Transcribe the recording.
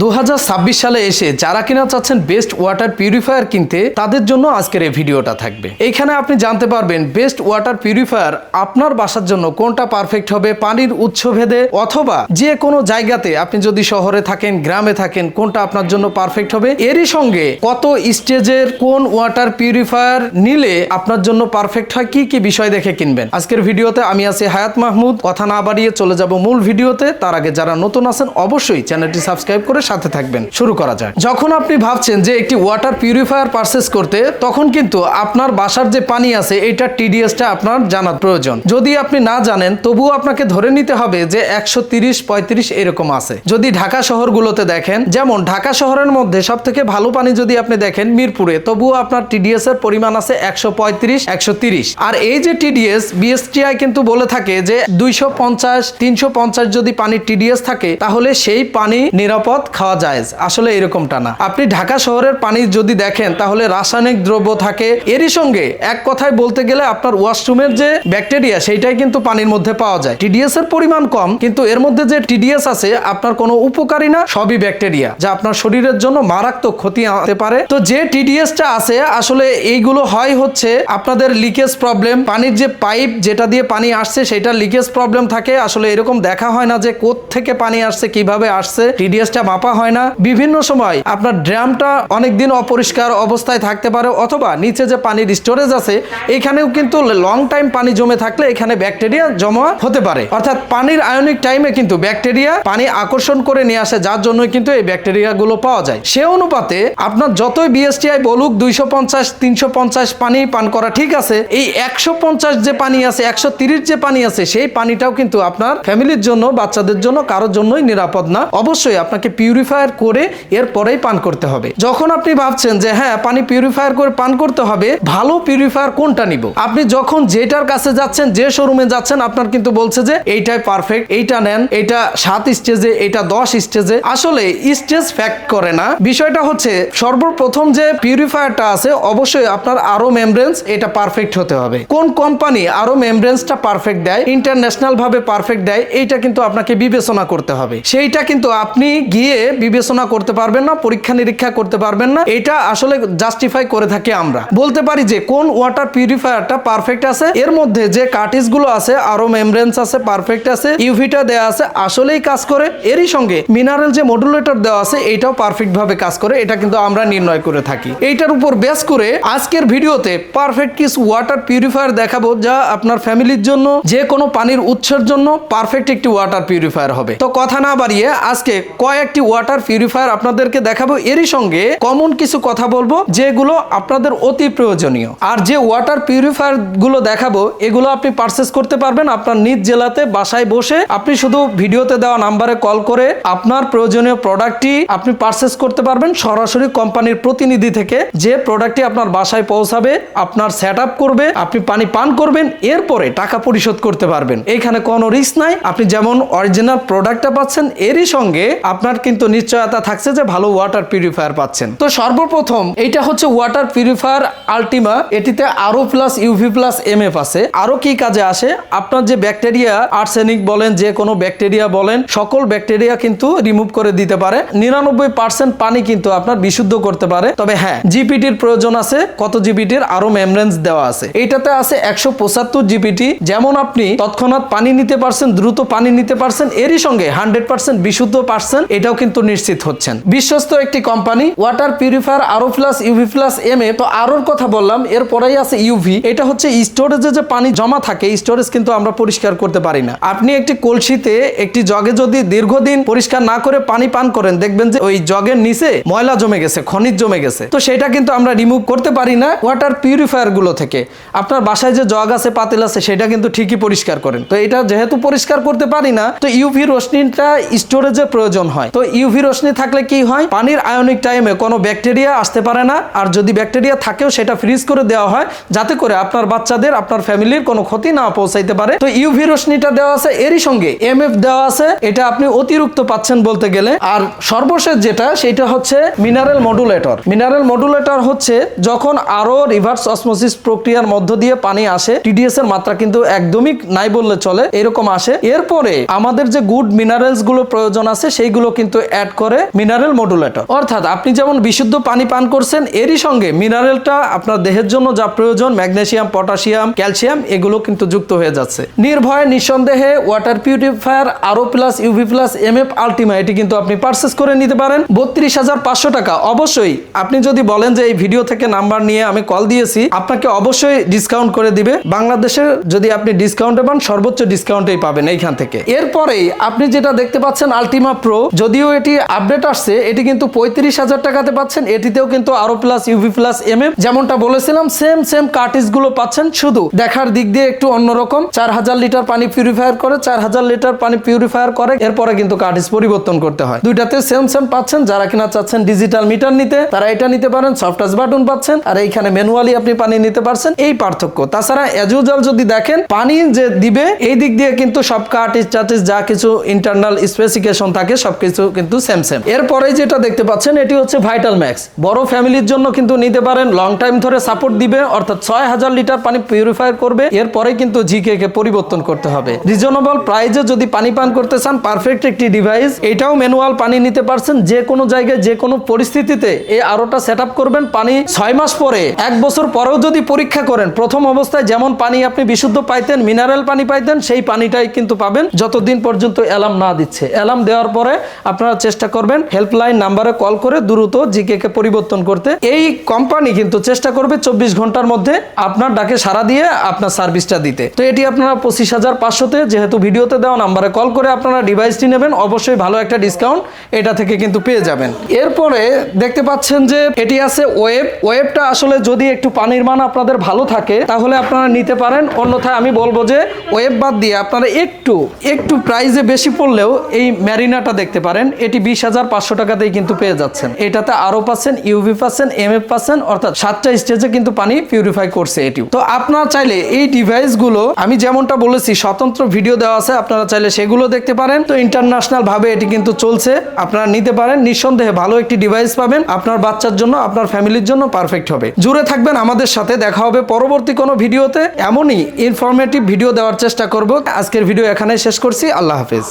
দু হাজার ছাব্বিশ সালে এসে যারা কিনা চাচ্ছেন বেস্ট ওয়াটার পিউরিফায়ার কিনতে, তাদের জন্য আজকের এই ভিডিওটা থাকবে। এখানে আপনি জানতে পারবেন বেস্ট ওয়াটার পিউরিফায়ার আপনার বাসার জন্য কোনটা পারফেক্ট হবে, পানির উৎস ভেদে অথবা যে কোনো জায়গাতে আপনি যদি শহরে থাকেন, গ্রামে থাকেন, কোনটা আপনার জন্য পারফেক্ট হবে, এরই সঙ্গে কত স্টেজের কোন ওয়াটার পিউরিফায়ার নিলে আপনার জন্য পারফেক্ট হয়, কি কি বিষয় দেখে কিনবেন। আজকের ভিডিওতে আমি আছি হায়াত মাহমুদ। কথা না বাড়িয়ে চলে যাব মূল ভিডিওতে। তার আগে যারা নতুন আছেন, অবশ্যই চ্যানেলটি সাবস্ক্রাইব করে সাথে থাকবেন। শুরু করা যাক। যখন আপনি ভাবছেন যে একটি ওয়াটার পিউরিফায়ার পারচেস করতে, তখন কিন্তু আপনার বাসার যে পানি আছে এটা টিডিএসটা আপনার জানার প্রয়োজন। যদি আপনি না জানেন, তবুও আপনাকে ধরে নিতে হবে যে একশো তিরিশ পঁয়ত্রিশ এরকম আছে। যদি ঢাকা শহরগুলোতে দেখেন, যেমন ঢাকা শহরের মধ্যে সব থেকে ভালো পানি যদি আপনি দেখেন, মিরপুরে, তবুও আপনার টিডিএস এর পরিমাণ আছে একশো পঁয়ত্রিশ, একশো তিরিশ। আর এই যে টিডিএস বিএসটিআই কিন্তু বলে থাকে যে দুইশো পঞ্চাশ, তিনশো পঞ্চাশ যদি পানির টিডিএস থাকে, তাহলে সেই পানি নিরাপদ খাওয়া যায় আসলে এরকমটা না। আপনি ঢাকা শহরের পানি যদি দেখেন, তাহলে রাসায়নিক দ্রব্য থাকে। এরই সঙ্গে এক কথায় বলতে গেলে আপনার ওয়াশরুমের যে ব্যাকটেরিয়া, সেইটাই কিন্তু পানির মধ্যে পাওয়া যায়। টিডিএস এর পরিমাণ কম, কিন্তু এর মধ্যে যে টিডিএস আছে, আপনার কোনো উপকারী না, সবই ব্যাকটেরিয়া, যা আপনার শরীরের জন্য মারাত্মক ক্ষতি আনতে পারে। তো যে টিডিএসটা আছে, আসলে এইগুলো হয় হচ্ছে আপনাদের লিকেজ প্রবলেম পানির যে পাইপ যেটা দিয়ে পানি আসছে, সেটা লিকেজ প্রবলেম থাকে। আসলে এরকম দেখা হয় না যে কোথ থেকে পানি আসছে, কীভাবে আসছে। টিডিএসটা মাপা হয় না। বিভিন্ন সময় আপনার ড্রামটা অনেকদিন অপরিষ্কার অবস্থায় থাকতে পারে অথবা নিচে যে পানির স্টোরেজ আছে, এখানেও কিন্তু লং টাইম পানি জমে থাকলে এখানে ব্যাকটেরিয়া জমা হতে পারে। অর্থাৎ পানির আয়নিক টাইমে কিন্তু ব্যাকটেরিয়া পানি আকর্ষণ করে নিয়ে আসে, যার জন্য কিন্তু এই ব্যাকটেরিয়া গুলো পাওয়া যায়। সে অনুপাতে আপনার যতই বিএসটিআই বলুক, দুইশো পঞ্চাশ, তিনশো পঞ্চাশ পানি পান করা ঠিক আছে। এই একশো পঞ্চাশ যে পানি আছে, একশো তিরিশ যে পানি আছে, সেই পানিটাও কিন্তু আপনার ফ্যামিলির জন্য, বাচ্চাদের জন্য, কারোর জন্যই নিরাপদ না। অবশ্যই আপনাকে পিউরিফায়ার করে এরপরেই পান করতে হবে। যখন আপনি ভাবছেন যে হ্যাঁ পানি পিউরিফায়ার করে পান করতে হবে, ভালো পিউরিফায়ার কোনটা নিব? আপনি যখন যেটার কাছে যাচ্ছেন, যে শোরুমে যাচ্ছেন, আপনার কিন্তু বলছে যে, এইটাই পারফেক্ট এইটা নেন এটা সাত স্টেজে এটা দশ স্টেজে আসলে স্টেজ ফ্যাক্ট করে না। বিষয়টা হচ্ছে, সর্বপ্রথম যে পিউরিফায়ারটা আছে, অবশ্যই আপনার আরও মেমব্রেন্স এটা পারফেক্ট হতে হবে। কোন কোম্পানি আরও মেমব্রেন্সটা পারফেক্ট দেয় ইন্টারন্যাশনাল ভাবে পারফেক্ট দেয়, এইটা কিন্তু আপনাকে বিবেচনা করতে হবে। সেইটা কিন্তু আপনি গিয়ে বিবেচনা করতে পারবেন না, পরীক্ষা নিরীক্ষা করতে পারবেন না। এটা আসলে জাস্টিফাই করে থাকি আমরা। বলতে পারি যে, কোন ওয়াটার পিউরিফায়ারটা পারফেক্ট আছে? এর মধ্যে যে কার্টিসগুলো আছে, আরও মেমব্রেন্স আছে পারফেক্ট আছে ইউভিটা দেওয়া আছে, আসলেই কাজ করে। এরই সঙ্গে মিনারেল যে মডুলেটর দেওয়া আছে এইটাও পারফেক্ট ভাবে কাজ করে। এটা কিন্তু আমরা নির্ণয় করে থাকি। এইটার উপর বেস করে আজকের ভিডিওতে পারফেক্ট কিস ওয়াটার পিউরিফায়ার দেখাবো যা আপনার ফ্যামিলির জন্য, যে কোনো পানির উৎসের জন্য পারফেক্ট একটি ওয়াটার পিউরিফায়ার হবে। তো কথা না বাড়িয়ে আজকে কয়েকটি ওয়াটার পিউরিফায়ার আপনাদেরকে দেখাবো। এরই সঙ্গে কমন কিছু কথা বলব, যেগুলো আপনাদের অতি প্রয়োজনীয়। আর যে ওয়াটার পিউরিফায়ারগুলো দেখাবো, এগুলো আপনি পারচেস করতে পারবেন আপনার নিজ জেলাতে, বাসায় বসে। আপনি শুধু ভিডিওতে দেওয়া নাম্বারে কল করে আপনার প্রয়োজনীয় প্রোডাক্টটি আপনি পারচেস করতে পারবেন সরাসরি কোম্পানির প্রতিনিধি থেকে। যে প্রোডাক্টটি আপনার বাসায় পৌঁছাবে, আপনার সেট করবে, আপনি পানি পান করবেন, এরপরে টাকা পরিশোধ করতে পারবেন। এখানে কোনো রিস্ক নাই। আপনি যেমন অরিজিনাল প্রোডাক্টটা পাচ্ছেন, এরই সঙ্গে আপনার কিন্তু নিশ্চয়তা থাকছে যে ভালো ওয়াটার পিউরিফায়ার পাচ্ছেন। তো সর্বপ্রথম এইটা হচ্ছে ওয়াটার পিউরিফায়ার আলটিমা এটিতে RO plus UV plus M F আছে। আরও কি কাজে আসে? আপনার যে ব্যাকটেরিয়া আর্সেনিক বলেন, যে কোনো ব্যাকটেরিয়া বলেন, সকল ব্যাকটেরিয়া কিন্তু রিমুভ করে দিতে পারে। নিরানব্বই পার্সেন্ট পানি কিন্তু আপনার বিশুদ্ধ করতে পারে। তবে হ্যাঁ জিপিটির প্রয়োজন আছে। কত জিপিটির আরও মেমব্রেন্স দেওয়া আছে। এইটাতে আছে একশো পঁচাত্তর জিপিটি যেমন আপনি তৎক্ষণাৎ পানি নিতে পারছেন, দ্রুত পানি নিতে পারছেন, এরই সঙ্গে হান্ড্রেড পার্সেন্ট বিশুদ্ধ পার্সেন্ট এটাও কিন্তু নিশ্চিত হচ্ছেন। বিশ্বস্ত একটি company water purifier RO plus UV plus M A তো আরোর কথা বললাম, এরপরেই আছে ইউভি এটা হচ্ছে স্টোরেজে যে পানি জমা থাকে স্টোরেজ কিন্তু আমরা পরিষ্কার করতে পারি না। আপনি একটি কলসিতে একটি জগে যদি দীর্ঘদিন পরিষ্কার না করে পানি পান করেন, দেখবেন যে ওই জগের নিচে ময়লা জমে গেছে, খনিজ জমে গেছে। তো সেটা কিন্তু আমরা রিমুভ করতে পারি না ওয়াটার পিউরিফায়ারগুলো থেকে। আপনার বাসায় যে জগ আছে, পাতিল আছে, সেটা কিন্তু ঠিকই পরিষ্কার করেন। তো এটা যেহেতু পরিষ্কার করতে পারি না, তো ইউভি রশ্মিটা স্টোরেজে প্রয়োজন হয়। তো ইউভি রশ্মি থাকলে কি হয়? পানির আয়নিক টাইমে কোনো ব্যাকটেরিয়া আসতে পারে না। আর যদি ব্যাকটেরিয়া থাকেও, সেটা ফ্রিজ করে দেওয়া হয়, যাতে করে আপনার বাচ্চাদের, আপনার ফ্যামিলির কোনো ক্ষতি না পৌঁছাইতে পারে। তো ইউভি রশ্মিটা দেওয়া আছে, এরই সঙ্গে এম এফ দেওয়া আছে। এটা আপনি অতিরিক্ত পাচ্ছেন বলতে গেলে। আর সর্বশেষ যেটা, সেটা হচ্ছে মিনারেল মডুলেটর মিনারেল মডুলেটর হচ্ছে যখন আরও রিভার্স অসমোসিস প্রক্রিয়ার মধ্য দিয়ে পানি আসে টিডিএস এর মাত্রা কিন্তু একদমই নাই বললে চলে, এরকম আসে। এরপরে আমাদের যে গুড মিনারেলসগুলো প্রয়োজন আছে, সেইগুলো কিন্তু অ্যাড করে মিনারেল মডুলেটর অর্থাৎ আপনি যেমন বিশুদ্ধ পানি পান করছেন, এরই সঙ্গে মিনারেলটা আপনার দেহের জন্য যা প্রয়োজন ম্যাগনেসিয়াম পটাশিয়াম ক্যালসিয়াম এগুলো কিন্তু যুক্ত হয়ে যাচ্ছে। নির্ভয়ে, নিঃসন্দেহে water purifier RO plus UV plus M F Ultima এটি কিন্তু আপনি পারচেস করে নিতে পারেন। বত্রিশ হাজার পাঁচশো টাকা। অবশ্যই, আপনি যদি বলেন যে এই ভিডিও থেকে নাম্বার নিয়ে আমি কল দিয়েছি, আপনাকে অবশ্যই ডিসকাউন্ট করে দিবে। বাংলাদেশের যদি আপনি ডিসকাউন্টে পান, সর্বোচ্চ ডিসকাউন্টেই পাবেন এইখান থেকে। এরপরেই আপনি যেটা দেখতে পাচ্ছেন আলটিমা প্রো যদিও এটি আপডেট আসছে, এটি কিন্তু পঁয়ত্রিশ হাজার টাকাতে পাচ্ছেন, এটিতেও কিন্তু RO plus UV plus M M যেমনটা বলেছিলাম সেম সেম কার্টিসগুলো পাচ্ছেন শুধু দেখার দিক দিয়ে একটু অন্যরকম চার হাজার লিটার পানি পিউরিফায়ার করে, চার হাজার লিটার পানি পিউরিফায়ার করে, এরপরে কিন্তু কার্টিস পরিবর্তন করতে হয়। দুইটাতে সেম সেম পাচ্ছেন, যারা কিনা চাচ্ছেন ডিজিটাল মিটার নিতে, তারা এটা নিতে পারেন সফট টাচ বাটন পাচ্ছেন, আর এইখানে ম্যানুয়ালি আপনি পানি নিতে পারছেন, এই পার্থক্য। তাছাড়া ইউজুয়াল যদি দেখেন, পানি যে দিবে, এই দিক দিয়ে কিন্তু সব কার্টিস টার্টিস যা কিছু ইন্টারনাল স্পেসিফিকেশন থাকে, সবকিছু কিন্তু সেম এরপরে যেটা দেখতে পাচ্ছেন, এটি হচ্ছে ভাইটাল ম্যাক্স বড় ফ্যামিলির জন্য কিন্তু নিতে পারেন লং টাইম ধরে সাপোর্ট দিবে, অর্থাৎ ছয় হাজার লিটার পানি পিউরিফাই করবে। এরপরে কিন্তু জিকে কে পরিবর্তন করতে হবে। রিজনেবল প্রাইজে যদি পানি পান করতে চান পারফেক্ট একটি ডিভাইস এটাও ম্যানুয়াল পানি নিতে পারছেন, যে কোনো জায়গায়, যে কোনো পরিস্থিতিতে এই আরোটা সেট করবেন পানি ছয় মাস পরে। এক বছর পরেও যদি পরীক্ষা করেন, প্রথম অবস্থায় যেমন পানি আপনি বিশুদ্ধ পাইতেন মিনারেল পানি পাইতেন, সেই পানিটাই কিন্তু পাবেন, যতদিন পর্যন্ত অ্যালার্ম না দিচ্ছে। অ্যালার্ম দেওয়ার পরে আপনারা চেষ্টা করবেন। হেল্পলাইন নাম্বারে কল করে দ্রুত জিকে কে পরিবর্তন করতে। এই কোম্পানি কিন্তু চেষ্টা করবে চব্বিশ ঘণ্টার মধ্যে আপনার ডাকে সারা দিয়ে আপনার সার্ভিসটা দিতে। তো এটি আপনারা পঁচিশ হাজার পাঁচশোতে যেহেতু ভিডিওতে দেওয়া নাম্বারে কল করে আপনারা ডিভাইসটি নেবেন, অবশ্যই ভালো একটা ডিসকাউন্ট এটা থেকে কিন্তু পেয়ে যাবেন। এরপরে দেখতে পাচ্ছেন যে এটি আছে ওয়েব ওয়েবটা আসলে যদি একটু পানির মান আপনাদের ভালো থাকে, তাহলে আপনারা নিতে পারেন। অন্যথায় আমি বলব যে ওয়েব বাদ দিয়ে আপনারা একটু একটু প্রাইসে বেশি পড়লেও এই ম্যারিনাটা দেখতে পারেন। এটি বিশ হাজার পাঁচশো টাকাতেই কিন্তু পেয়ে যাচ্ছেন। এটাতে আরও পাচ্ছেন ইউভি পাচ্ছেন এম এফ পাচ্ছেন, অর্থাৎ সাতটা স্টেজে কিন্তু পানি পিউরিফাই করছে এটিও। তো আপনারা চাইলে এই ডিভাইসগুলো আমি যেমনটা বলেছি, স্বতন্ত্র ভিডিও দেওয়া আছে, আপনারা চাইলে সেগুলো দেখতে পারেন। তো ইন্টারন্যাশনাল ভাবে এটি কিন্তু চলছে, আপনারা নিতে পারেন। নিঃসন্দেহে ভালো একটি ডিভাইস পাবেন, আপনার বাচ্চার জন্য, আপনার ফ্যামিলির জন্য পারফেক্ট হবে। জুড়ে থাকবেন আমাদের সাথে, দেখা হবে পরবর্তী কোনো ভিডিওতে এমনই ইনফরমেটিভ ভিডিও দেওয়ার চেষ্টা করব। আজকের ভিডিও এখানে শেষ করছি, আল্লাহ হাফেজ।